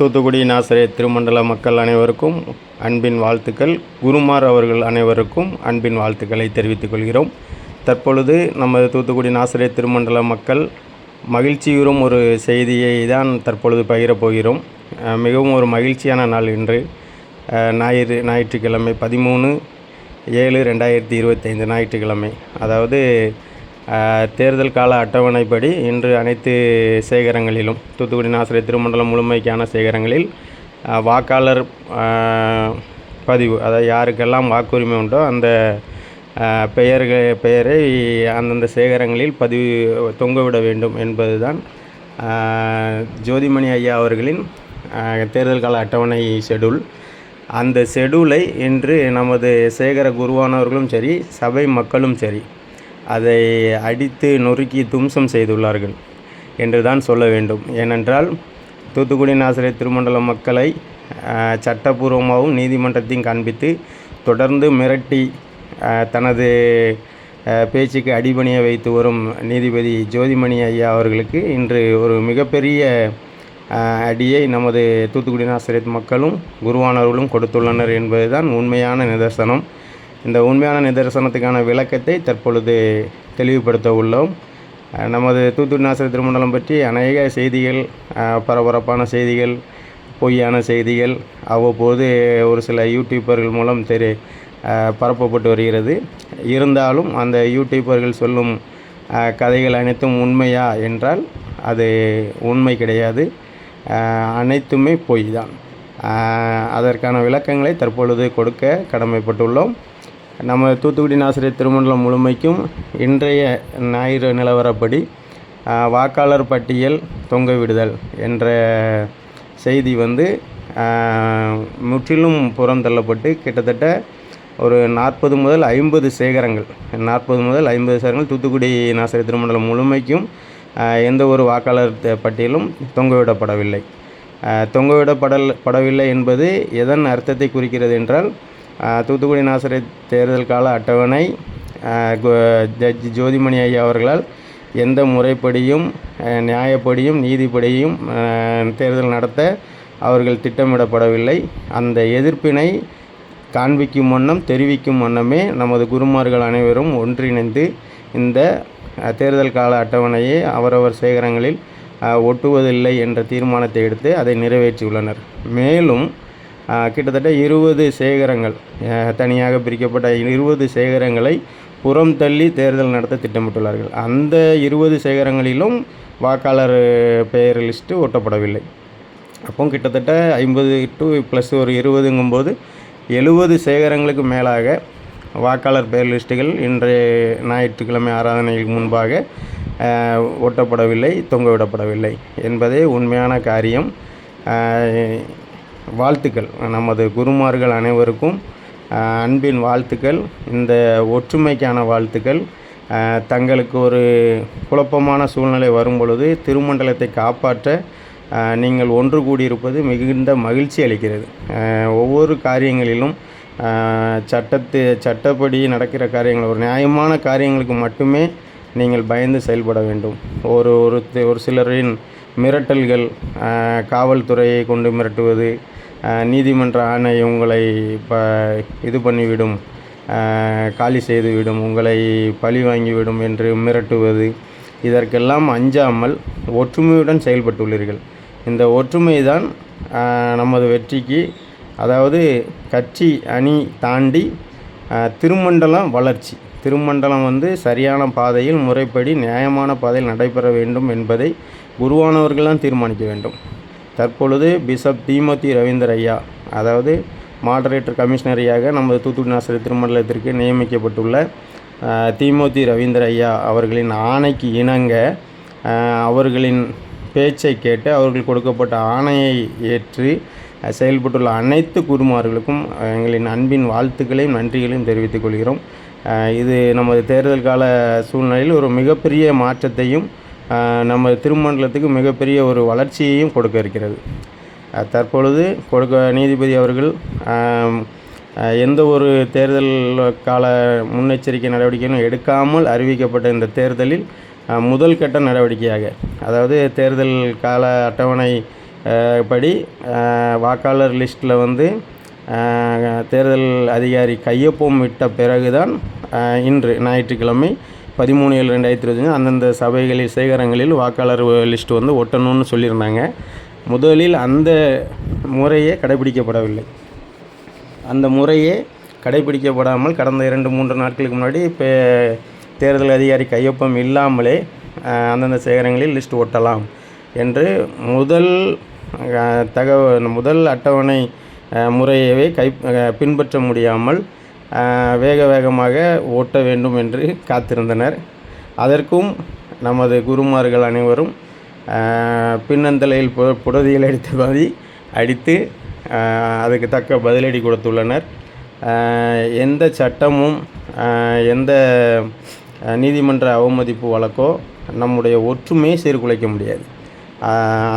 தூத்துக்குடி நாசரே திருமண்டல மக்கள் அனைவருக்கும் அன்பின் வாழ்த்துக்கள். குருமார் அவர்கள் அனைவருக்கும் அன்பின் வாழ்த்துக்களை தெரிவித்துக் கொள்கிறோம். தற்பொழுது நமது தூத்துக்குடி நாசரே திருமண்டல மக்கள் மகிழ்ச்சியுறும் ஒரு செய்தியை தான் தற்பொழுது பகிரப் போகிறோம். மிகவும் ஒரு மகிழ்ச்சியான நாள் இன்று. ஞாயிறு ஞாயிற்றுக்கிழமை பதிமூணு ஏழு ரெண்டாயிரத்தி இருபத்தைந்து ஞாயிற்றுக்கிழமை. அதாவது தேர்தல் கால அட்டவணைப்படி இன்று அனைத்து சேகரங்களிலும் தூத்துக்குடி நாசிரியர் திருமண்டலம் முழுமைக்கான சேகரங்களில் வாக்காளர் பதிவு அதாவது யாருக்கெல்லாம் வாக்குரிமை உண்டோ அந்த பெயர்கள் பெயரை அந்தந்த சேகரங்களில் பதிவு தொங்கவிட வேண்டும் என்பதுதான் ஜோதிமணி ஐயா அவர்களின் தேர்தல் கால அட்டவணை ஷெடியூல். அந்த ஷெடியூலை இன்று நமது சேகர குருவானவர்களும் சரி சபை மக்களும் சரி அதை அடித்து நொறுக்கி தும்சம் செய்துள்ளார்கள் என்று தான் சொல்ல வேண்டும். ஏனென்றால் தூத்துக்குடி நாசிரியர் திருமண்டல மக்களை சட்டப்பூர்வமாகவும் நீதிமன்றத்தையும் காண்பித்து தொடர்ந்து மிரட்டி தனது பேச்சுக்கு அடிபணிய வைத்து வரும் நீதிபதி ஜோதிமணி ஐயா அவர்களுக்கு இன்று ஒரு மிகப்பெரிய அடியை நமது தூத்துக்குடி நாசிரியர் மக்களும் குருவானவர்களும் கொடுத்துள்ளனர் என்பதுதான் உண்மையான நிதர்சனம். இந்த உண்மையான நிதர்சனத்துக்கான விளக்கத்தை தற்பொழுது தெளிவுபடுத்த உள்ளோம். நமது தூத்துக்குடி நாசிரியர் திருமண்டலம் பற்றி அநேக செய்திகள் பரபரப்பான செய்திகள் பொய்யான செய்திகள் அவ்வப்போது ஒரு சில யூடியூபர்கள் மூலம் தெரி பரப்பப்பட்டு வருகிறது. இருந்தாலும் அந்த யூடியூபர்கள் சொல்லும் கதைகள் அனைத்தும் உண்மையா என்றால் அது உண்மை கிடையாது. அனைத்துமே பொய் தான் அதற்கான விளக்கங்களை தற்பொழுது கொடுக்க கடமைப்பட்டுள்ளோம். நம்ம தூத்துக்குடி நாசிரியர் திருமண்டலம் முழுமைக்கும் இன்றைய ஞாயிறு நிலவரப்படி வாக்காளர் பட்டியல் தொங்க விடுதல் என்ற செய்தி வந்து முற்றிலும் புறம் தள்ளப்பட்டு கிட்டத்தட்ட ஒரு நாற்பது முதல் ஐம்பது சேகரங்கள் நாற்பது முதல் ஐம்பது சேகரங்கள் தூத்துக்குடி நாசிரியர் திருமண்டலம் முழுமைக்கும் எந்த ஒரு வாக்காளர் பட்டியலும் தொங்கவிடப்படவில்லை தொங்கவிடப்படல் படவில்லை என்பது எதன் அர்த்தத்தை குறிக்கிறது என்றால் தூத்துக்குடி நாசரை தேர்தல் கால அட்டவணை ஜட்ஜ் ஜோதிமணி ஐயா அவர்களால் எந்த முறைப்படியும் நியாயப்படியும் நீதிப்படியும் தேர்தல் நடத்த அவர்கள் திட்டமிடப்படவில்லை. அந்த எதிர்ப்பினை காண்பிக்கும் வண்ணம் தெரிவிக்கும் வண்ணமே நமது குருமார்கள் அனைவரும் ஒன்றிணைந்து இந்த தேர்தல் கால அட்டவணையை அவரவர் சேகரங்களில் ஒட்டுவதில்லை என்ற தீர்மானத்தை எடுத்து அதை நிறைவேற்றியுள்ளனர். மேலும் கிட்டத்தட்ட இருபது சேகரங்கள் தனியாக பிரிக்கப்பட்ட இருபது சேகரங்களை புறம் தள்ளி தேர்தல் நடத்த திட்டமிட்டுள்ளார்கள். அந்த இருபது சேகரங்களிலும் வாக்காளர் பெயர் லிஸ்ட்டு ஒட்டப்படவில்லை. அப்போ கிட்டத்தட்ட ஐம்பது டு ப்ளஸ் ஒரு இருபதுங்கும்போது எழுபது சேகரங்களுக்கு மேலாக வாக்காளர் பெயர் லிஸ்ட்டுகள் இன்றைய ஞாயிற்றுக்கிழமை ஆராதனைக்கு முன்பாக ஒட்டப்படவில்லை தொங்கவிடப்படவில்லை என்பதே உண்மையான காரியம். வாழ்த்துக்கள். நமது குருமார்கள் அனைவருக்கும் அன்பின் வாழ்த்துக்கள் இந்த ஒற்றுமைக்கான வாழ்த்துக்கள். தங்களுக்கு ஒரு குழப்பமான சூழ்நிலை வரும் பொழுது திருமண்டலத்தை காப்பாற்ற நீங்கள் ஒன்று கூடியிருப்பது மிகுந்த மகிழ்ச்சி அளிக்கிறது. ஒவ்வொரு காரியங்களிலும் சட்டத்து சட்டப்படி நடக்கிற காரியங்கள் ஒரு நியாயமான காரியங்களுக்கு மட்டுமே நீங்கள் பயந்து செயல்பட வேண்டும். ஒரு ஒரு ஒரு சிலரின் மிரட்டல்கள் காவல்துறையை கொண்டு மிரட்டுவது நீதிமன்ற ஆணை உங்களை ப இது பண்ணிவிடும் காலி செய்துவிடும் உங்களை பழி வாங்கிவிடும் என்று மிரட்டுவது இதற்கெல்லாம் அஞ்சாமல் ஒற்றுமையுடன் செயல்பட்டுள்ளீர்கள். இந்த ஒற்றுமை தான் நமது வெற்றிக்கு அதாவது கட்சி அணி தாண்டி திருமண்டலம் வளர்ச்சி. திருமண்டலம் வந்து சரியான பாதையில் முறைப்படி நியாயமான பாதையில் நடைபெற வேண்டும் என்பதை குருவானவர்கள்லாம் தீர்மானிக்க வேண்டும். தற்பொழுது பிஷப் தீமதி ரவீந்தர் ஐயா அதாவது மாடரேட்டர் கமிஷனரியாக நமது தூத்துக்குடி நாசிரியர் திருமண்டலத்திற்கு நியமிக்கப்பட்டுள்ள அஹ், ரவீந்தர் ஐயா அவர்களின் ஆணைக்கு இணங்க அவர்களின் பேச்சை கேட்டு அவர்கள் கொடுக்கப்பட்ட ஆணையை ஏற்று செயல்பட்டுள்ள அனைத்து குருமார்களுக்கும் எங்களின் அன்பின் வாழ்த்துக்களையும் நன்றிகளையும் தெரிவித்துக் கொள்கிறோம். இது நமது தேர்தல் கால சூழ்நிலையில் ஒரு மிகப்பெரிய மாற்றத்தையும் நம்ம திருமண்டலத்துக்கு மிகப்பெரிய ஒரு வளர்ச்சியையும் கொடுக்க இருக்கிறது. தற்பொழுது கொடுக்க நீதிபதி அவர்கள் எந்த ஒரு தேர்தல் கால முன்னெச்சரிக்கை நடவடிக்கையும் எடுக்காமல் அறிவிக்கப்பட்ட இந்த தேர்தலில் முதல் கட்ட நடவடிக்கையாக அதாவது தேர்தல் கால அட்டவணை படி வாக்காளர் லிஸ்ட்டில் வந்து தேர்தல் அதிகாரி கையொப்பம் விட்ட பிறகுதான் இன்று ஞாயிற்றுக்கிழமை பதிமூணு ஏழு ரெண்டாயிரத்தி இருபத்தஞ்சு அந்தந்த சபைகளில் சேகரங்களில் வாக்காளர் லிஸ்ட் வந்து ஒட்டணும்னு சொல்லியிருந்தாங்க. முதலில் அந்த முறையே கடைபிடிக்கப்படவில்லை. அந்த முறையே கடைபிடிக்கப்படாமல் கடந்த இரண்டு மூன்று நாட்களுக்கு முன்னாடி இப்போ தேர்தல் அதிகாரி கையொப்பம் இல்லாமலே அந்தந்த சேகரங்களில் லிஸ்ட் ஒட்டலாம் என்று முதல் தகவல் முதல் அட்டவணை முறையவே கை பின்பற்ற முடியாமல் வேக வேகமாக ஓட்ட வேண்டும் என்று காத்திருந்தனர். அதற்கும் நமது குருமார்கள் அனைவரும் பின்னந்தலையில் பு புடதியில் அடித்த மாதிரி அடித்து அதுக்கு தக்க பதிலடி கொடுத்துள்ளனர். எந்த சட்டமும் எந்த நீதிமன்ற அவமதிப்பு வழக்கோ நம்முடைய ஒற்றுமையை சீர்குலைக்க முடியாது.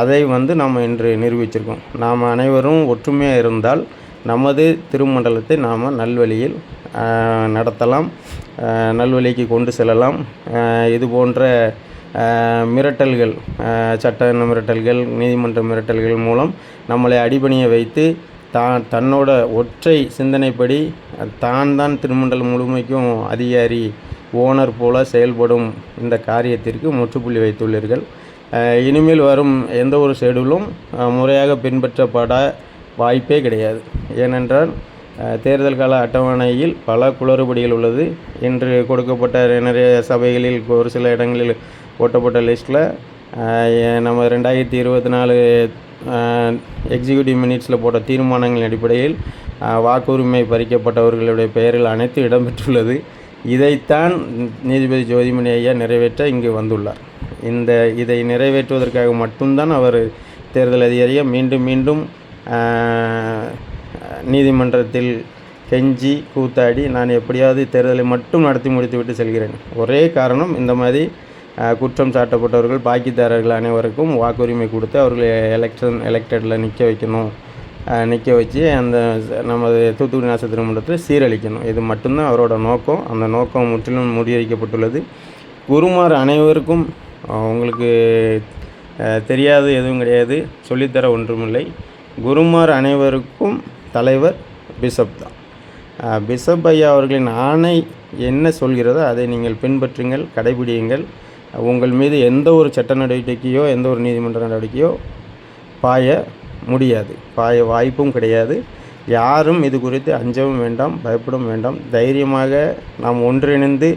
அதை வந்து நாம் இன்று நிரூபிச்சிருக்கோம். நாம் அனைவரும் ஒற்றுமையாக இருந்தால் நமது திருமண்டலத்தை நாம் நல்வழியில் நடத்தலாம். நல்வழிக்கு கொண்டு செல்லலாம். இது போன்ற மிரட்டல்கள் சட்ட மிரட்டல்கள் நீதிமன்ற மிரட்டல்கள் மூலம் நம்மளை அடிபணிய வைத்து தான் தன்னோட ஒற்றை சிந்தனைப்படி தான் தான் திருமண்டலம் முழுமைக்கும் அதிகாரி ஓனர் போல செயல்படும் இந்த காரியத்திற்கு முற்றுப்புள்ளி வைத்துள்ளீர்கள். இனிமேல் வரும் எந்த ஒரு ஷெடியூலும் முறையாக பின்பற்றப்பட வாய்ப்பே கிடையாது. ஏனென்றால் தேர்தல் கால அட்டவணையில் பல குளறுபடிகள் உள்ளது. இன்று கொடுக்கப்பட்ட நிறைய சபைகளில் ஒரு சில இடங்களில் ஓட்டப்பட்ட லிஸ்ட்டில் நம்ம ரெண்டாயிரத்தி இருபத்தி நாலு எக்ஸிக்யூட்டிவ் மினிட்ஸில் போட்ட தீர்மானங்களின் அடிப்படையில் வாக்குரிமை பறிக்கப்பட்டவர்களுடைய பெயரில் அனைத்து இடம்பெற்றுள்ளது. இதைத்தான் நீதிபதி ஜோதிமணி ஐயா நிறைவேற்ற இங்கு வந்துள்ளார். இந்த இதை நிறைவேற்றுவதற்காக மட்டும்தான் அவர் தேர்தல் அதிகாரியை மீண்டும் மீண்டும் நீதிமன்றத்தில் கெஞ்சி கூத்தாடி நான் எப்படியாவது தேர்தலை மட்டும் நடத்தி முடித்துவிட்டு செல்கிறேன். ஒரே காரணம் இந்த மாதிரி குற்றம் சாட்டப்பட்டவர்கள் பாக்கிதாரர்கள் அனைவருக்கும் வாக்குரிமை கொடுத்து அவர்களை எலெக்ஷன் எலெக்டடில் நிற்க வைக்கணும். நிற்க வச்சு அந்த நமது தூத்துக்குடி நாச மன்றத்தில் சீரழிக்கணும். இது மட்டும்தான் அவரோட நோக்கம். அந்த நோக்கம் முற்றிலும் முறியடிக்கப்பட்டுள்ளது. குருமார் அனைவருக்கும் உங்களுக்கு தெரியாது எதுவும் கிடையாது. சொல்லித்தர ஒன்றுமில்லை. குருமார் அனைவருக்கும் தலைவர் பிஷப் தான். பிஷப் ஐயா அவர்களின் ஆணை என்ன சொல்கிறதோ அதை நீங்கள் பின்பற்றுங்கள் கடைபிடியுங்கள். உங்கள் மீது எந்த ஒரு சட்ட நடவடிக்கையோ எந்த ஒரு நீதிமன்ற நடவடிக்கையோ பாய முடியாது. பாய வாய்ப்பும் கிடையாது. யாரும் இது குறித்து அஞ்சவும் வேண்டாம் பயப்படவும் வேண்டாம். தைரியமாக நாம் ஒன்றிணைந்து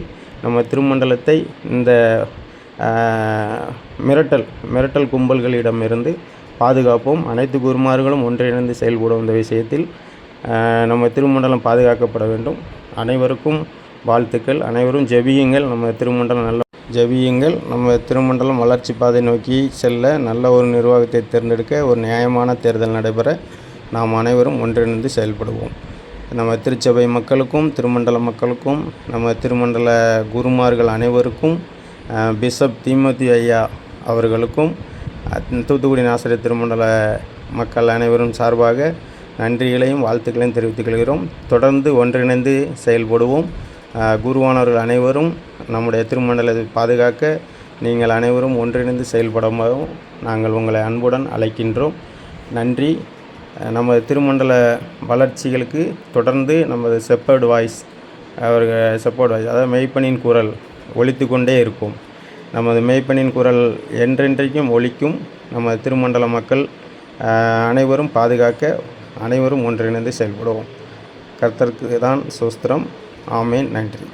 நம்ம திருமண்டலத்தை இந்த மிரட்டல் மிரட்டல் கும்பல்களிடமிருந்து பாதுகாப்போம். அனைத்து குருமார்களும் ஒன்றிணைந்து செயல்படும் இந்த விஷயத்தில் நம்ம திருமண்டலம் பாதுகாக்கப்பட வேண்டும். அனைவருக்கும் வாழ்த்துக்கள். அனைவரும் ஜெபியுங்கள். நம்ம திருமண்டலம் நல்ல ஜெபியுங்கள். நம்ம திருமண்டலம் வளர்ச்சி பாதை நோக்கி செல்ல நல்ல ஒரு நிர்வாகத்தை தேர்ந்தெடுக்க ஒரு நியாயமான தேர்தல் நடைபெற நாம் அனைவரும் ஒன்றிணைந்து செயல்படுவோம். நம்ம திருச்சபை மக்களுக்கும் திருமண்டல மக்களுக்கும் நம்ம திருமண்டல குருமார்கள் அனைவருக்கும் பிஷப் தீமதி ஐயா அவர்களுக்கும் தூத்துக்குடி நாசரி திருமண்டல மக்கள் அனைவரும் சார்பாக நன்றிகளையும் வாழ்த்துக்களையும் தெரிவித்துக் கொள்கிறோம். தொடர்ந்து ஒன்றிணைந்து செயல்படுவோம். குருவானவர்கள் அனைவரும் நம்முடைய திருமண்டலத்தை பாதுகாக்க நீங்கள் அனைவரும் ஒன்றிணைந்து செயல்படவும் நாங்கள் உங்களை அன்புடன் அழைக்கின்றோம். நன்றி. நமது திருமண்டல வளர்ச்சிகளுக்கு தொடர்ந்து நமது செப்பர்டு வாய்ஸ் அவர்கள் செப்பர்டு வாய்ஸ் அதாவது மெய்ப்பனின் குரல் ஒழித்து கொண்டே இருக்கும். நமது மெய்ப்பனின் குரல் என்றென்றைக்கும் ஒலிக்கும் நமது திருமண்டல மக்கள் அனைவரும் பாதுகாக்க அனைவரும் ஒன்றிணைந்து செயல்படுவோம். கர்த்தருக்கு தான் சோஸ்திரம் ஆமேன். நன்றி.